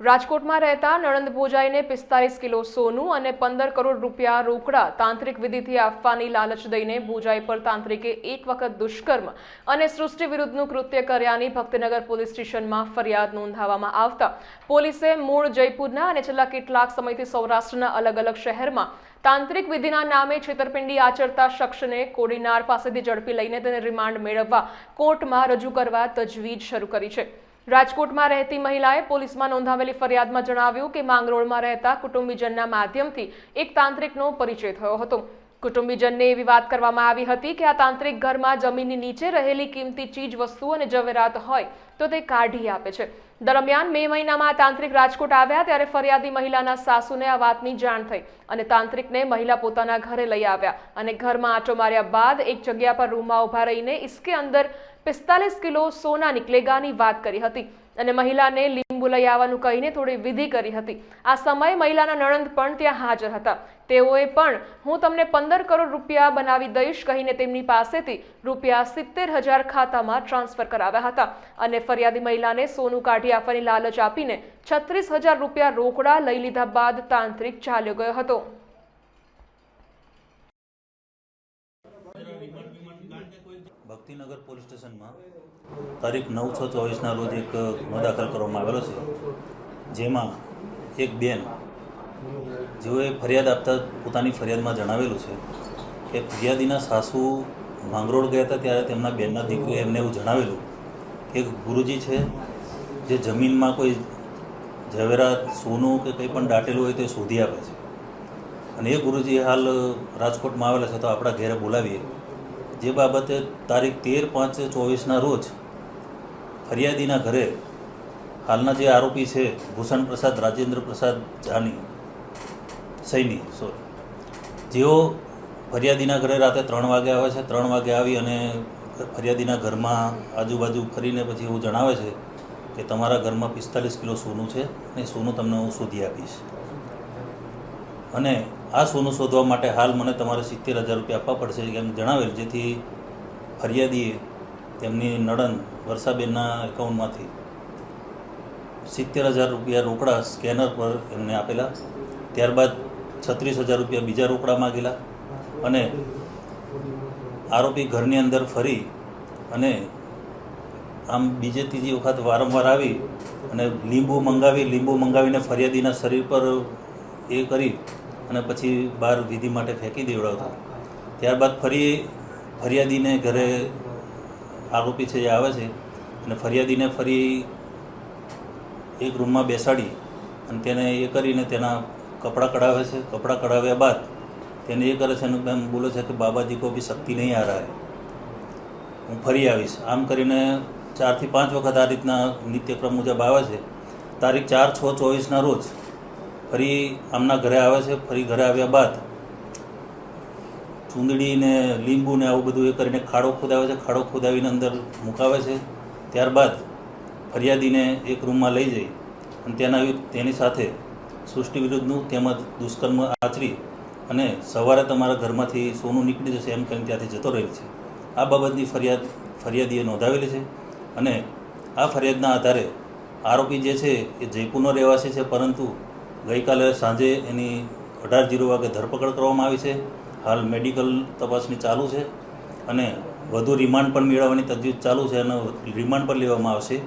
રાજકોટમાં રહેતા નણંદ ભોજાઈને પિસ્તાલીસ કિલો સોનું અને પંદર કરોડ રૂપિયા રોકડા તાંત્રિક વિધિથી આપવાની લાલચ દઈને ભોજાઈ પર તાંત્રિકે એક વખત દુષ્કર્મ અને સૃષ્ટિ વિરુદ્ધનું કૃત્ય કર્યાની ભક્તિનગર પોલીસ સ્ટેશનમાં ફરિયાદ નોંધાવવામાં આવતા. પોલીસે મૂળ જયપુરના અને છેલ્લા કેટલાક સમયથી સૌરાષ્ટ્રના અલગ અલગ શહેરમાં તાંત્રિક વિધિના નામે છેતરપિંડી આચરતા શખ્સને કોડીનાર પાસેથી ઝડપી લઈને તેને રિમાન્ડ મેળવવા કોર્ટમાં રજૂ કરવા તજવીજ શરૂ કરી છે. રાજકોટમાં રહેતી મહિલાએ પોલીસમાં નોંધાવેલી ફરિયાદમાં જણાવ્યું કે માંગરોળમાં રહેતા કુટુંબીજનના માધ્યમથી એક તાંત્રિકનો પરિચય થયો હતો. કુટુંબીજનને એવી વાત કરવામાં આવી હતી કે આ તાંત્રિક ઘરમાં જમીનની નીચે રહેલી કિંમતી ચીજ, વસ્તુઓ અને જવેરાત હોય તો તે કાઢી આપે છે. દરમિયાન મે મહિનામાં આ તાંત્રિક રાજકોટ આવ્યા ત્યારે ફરિયાદી મહિલાના સાસુને આ વાતની જાણ થઈ અને તાંત્રિકને મહિલા પોતાના ઘરે લઈ આવ્યા અને ઘરમાં આંટો માર્યા બાદ એક જગ્યા પર રૂમમાં ઊભા રહીને ઇસકે અંદર પિસ્તાલીસ કિલો સોના નીકળેગાની વાત કરી હતી અને મહિલાને લીંબુ લઈ આવવાનું કહીને થોડી વિધિ કરી હતી. આ સમયે મહિલાના નણંદ પણ ત્યાં હાજર હતા. તેઓએ પણ, હું તમને પંદર કરોડ રૂપિયા બનાવી દઈશ કહીને તેમની પાસેથી રૂપિયા સિત્તેર હજાર ખાતામાં ટ્રાન્સફર કરાવ્યા હતા અને ફરિયાદી મહિલાને સોનું કાઢી આપવાની લાલચ આપીને છત્રીસ હજાર રૂપિયા રોકડા લઈ લીધા બાદ તાંત્રિક ચાલ્યો ગયો હતો. ભક્તિનગર પોલીસ સ્ટેશનમાં તારીખ નવ છ ચોવીસના રોજ એક ગુનો દાખલ કરવામાં આવેલો છે. જેમાં એક બેન જેઓએ ફરિયાદ આપતા પોતાની ફરિયાદમાં જણાવેલું છે કે ફરિયાદીના સાસુ માંગરોળ ગયા હતા ત્યારે તેમના બેનના દીકરીએ એમને એવું જણાવેલું કે ગુરુજી છે જે જમીનમાં કોઈ ઝવેરાત, સોનું કે કંઈ પણ દાટેલું હોય તે શોધી આપે છે. અને એ ગુરુજી હાલ રાજકોટમાં આવેલા છે તો આપણા ઘેરે બોલાવીએ. જે બાબતે તારીખ તેર પાંચ ચોવીસના રોજ ફરિયાદીના ઘરે હાલના જે આરોપી છે, ભૂષણ પ્રસાદ, રાજેન્દ્ર પ્રસાદ જાની, સૈની સોરી જેઓ ફરિયાદીના ઘરે રાતે ત્રણ વાગે આવે છે, ત્રણ વાગે આવી અને ફરિયાદીના ઘરમાં આજુબાજુ ફરીને પછી એવું જણાવે છે કે તમારા ઘરમાં પિસ્તાલીસ કિલો સોનું છે અને સોનું તમને હું શોધી આપીશ. અને આ સોનું શોધવા માટે હાલ મને તમારે સિત્તેર હજાર રૂપિયા આપવા પડશે એમ જણાવેલ, જેથી ફરિયાદીએ તેમની નડન વર્ષાબેનના એકાઉન્ટમાંથી સિત્તેર હજાર રૂપિયા રોકડા સ્કેનર પર એમને આપેલા. ત્યારબાદ છત્રીસ હજાર રૂપિયા બીજા રોકડા માગેલા અને આરોપી ઘરની અંદર ફરી અને આમ બીજે ત્રીજી વખત વારંવાર આવી અને લીંબુ મંગાવી, લીંબુ મંગાવીને ફરિયાદીના શરીર પર એ કરી અને પછી બહાર વિધિ માટે ફેંકી દેવડાવતા. ત્યારબાદ ફરી ફરિયાદીને ઘરે આરોપી છે જે આવે છે અને ફરિયાદીને ફરી એક રૂમમાં બેસાડી અને તેને એ કરીને તેના કપડાં કઢાવે છે. કપડાં કઢાવ્યા બાદ તેને એ કરે છે અને એમ બોલે છે કે બાબાજી કો બી શક્તિ નહીં આ રહે હું ફરી આવીશ. આમ કરીને ચારથી પાંચ વખત આ રીતના નિત્યક્રમ મુજબ આવે છે. તારીખ ચાર છ ચોવીસના રોજ ફરી આમના ઘરે આવે છે, ફરી ઘરે આવ્યા બાદ ચૂંદડી ને લીંબુ ને આવું બધું એ કરીને ખાડો ખોદાવે છે, ખાડો ખોદાવીને અંદર મુકાવે છે. ત્યારબાદ ફરિયાદીને એક રૂમમાં લઈ જઈ અને તેના તેની સાથે સૃષ્ટિ વિરુદ્ધનું તેમજ દુષ્કર્મ આચરી અને સવારે તમારા ઘરમાંથી સોનું નીકળી જશે એમ કરીને ત્યાંથી જતો રહે છે. આ બાબતની ફરિયાદ, ફરિયાદીએ નોંધાવેલી છે અને આ ફરિયાદના આધારે આરોપી જે છે એ જયપુરનો રહેવાસી છે, પરંતુ ગઈકાલે સાંજે એની અઢાર જીરો વાગે ધરપકડ કરવામાં આવી છે. હાલ મેડિકલ તપાસની ચાલુ છે અને વધુ રિમાન્ડ પણ મેળવવાની તજવીજ ચાલુ છે અને રિમાન્ડ પણ લેવામાં આવશે.